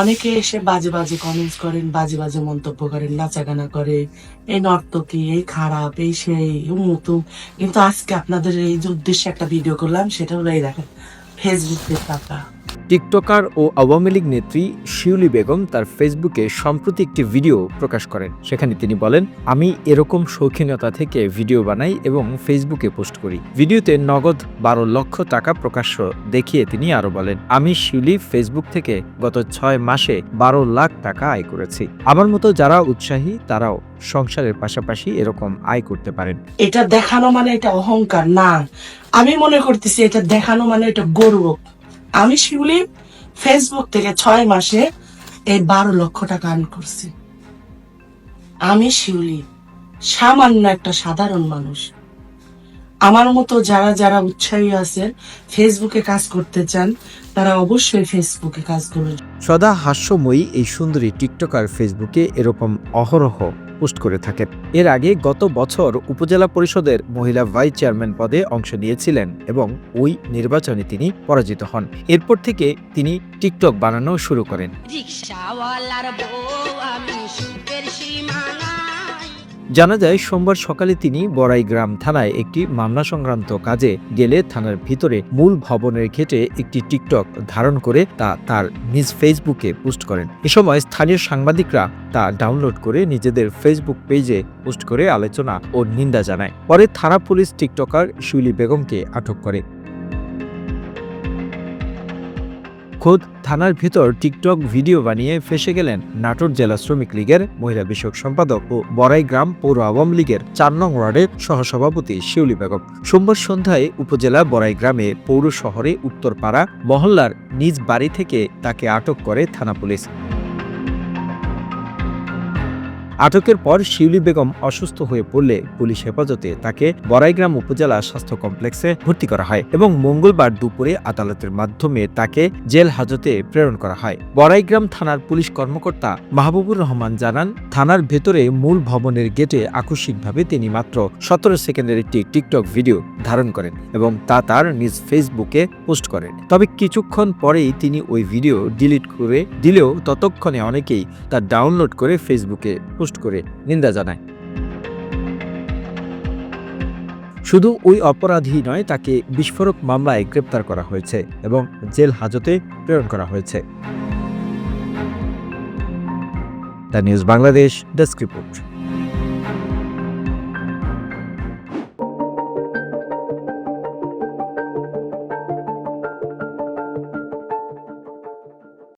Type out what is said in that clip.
অনেকে এসে বাজে বাজে কমেন্টস করেন, বাজে বাজে মন্তব্য করেন, নাচাগানা করে, এই নর্তকী, এই খারাপ, এই সেই মতো। কিন্তু আজকে আপনাদের এই যে উদ্দেশ্যে একটা ভিডিও করলাম, সেটা হলো এই দেখেন ফেসবুকের টাকা টিকটকার ও আওয়ামী লীগ নেত্রী শিউলি বেগম তার ফেসবুকে সম্প্রতি একটি ভিডিও প্রকাশ করেন। সেখানে তিনি বলেন, আমি এরকম শৌখিনতা থেকে ভিডিও বানাই এবং ফেসবুকে পোস্ট করি। ভিডিওতে নগদ বারো লক্ষ টাকা প্রকাশ্য দেখিয়ে তিনি আরও বলেন, আমি শিউলি ফেসবুক থেকে গত ছয় মাসে বারো লাখ টাকা আয় করেছি। আমার মতো যারা উৎসাহী, তারাও সংসারের পাশাপাশি এরকম আয় করতে পারেন। এটা দেখানো মানে এটা অহংকার, না। আমি মনে করতেছি এটা দেখানো মানে এটা গর্ব। আমি শিউলি ফেসবুক থেকে ছয় মাসে এই বারো লক্ষ টাকা আর্ন করছি। আমি শিউলি, সামান্য একটা সাধারণ মানুষ। আমার মতো যারা যারা উৎসাহী আছেন ফেসবুকে কাজ করতে চান, তারা অবশ্যই ফেসবুকে কাজ করবেন সদা হাস্যময়ী এই সুন্দরী টিকটকার ফেসবুকে এরকম অহরহ পোস্ট করে থাকেন। এর আগে গত বছর উপজেলা পরিষদের মহিলা ভাইস চেয়ারম্যান পদে অংশ নিয়েছিলেন এবং ওই নির্বাচনে তিনি পরাজিত হন। এরপর থেকে তিনি টিকটক বানানো শুরু করেন। রিক্সাওয়ালার জানা যায়, সোমবার সকালে তিনি বড়াইগ্রাম থানায় একটি মামলা সংক্রান্ত কাজে গেলে থানার ভিতরে মূল ভবনের ঘেটে একটি টিকটক ধারণ করে তা তার নিজ ফেসবুকে পোস্ট করেন। এ সময় স্থানীয় সাংবাদিকরা তা ডাউনলোড করে নিজেদের ফেসবুক পেজে পোস্ট করে আলোচনা ও নিন্দা জানায়। পরে থানা পুলিশ টিকটকার শিউলি বেগমকে আটক করে। খোদ থানার ভিতর টিকটক ভিডিও বানিয়ে ফেসে গেলেন নাটোর জেলা শ্রমিক লীগের মহিলা বিষয়ক সম্পাদক ও বড়াই গ্রাম পৌর আওয়ামী লীগের চার নং ওয়ার্ডের সহসভাপতি শিউলি বেগম। সোমবার সন্ধ্যায় উপজেলা বড়াই গ্রামে পৌর শহরে উত্তরপাড়া মহল্লার নিজ বাড়ি থেকে তাকে আটক করে থানা পুলিশ। আটকের পর শিউলি বেগম অসুস্থ হয়ে পড়লে পুলিশ হেফাজতে তাকে বড়াইগ্রাম উপজেলা স্বাস্থ্য কমপ্লেক্সে ভর্তি করা হয় এবং মঙ্গলবার দুপুরে আদালতের মাধ্যমে তাকে জেল হাজতে প্রেরণ করা হয়। বড়াইগ্রাম থানার পুলিশ কর্মকর্তা মাহবুবুর রহমান জানান, থানার ভেতরে মূল ভবনের গেটে আকস্মিকভাবে তিনি মাত্র সতেরো সেকেন্ডের একটি টিকটক ভিডিও ধারণ করেন এবং তা তার নিজ ফেসবুকে পোস্ট করেন। তবে কিছুক্ষণ পরেই তিনি ওই ভিডিও ডিলিট করে দিলেও ততক্ষণে অনেকেই তা ডাউনলোড করে ফেসবুকে পোস্ট করে নিন্দা জানায়। শুধু ওই অপরাধী নয়, তাকে বিস্ফোরক মামলায় গ্রেপ্তার করা হয়েছে এবং জেল হাজতে প্রেরণ করা হয়েছে। The news Bangladesh desk report.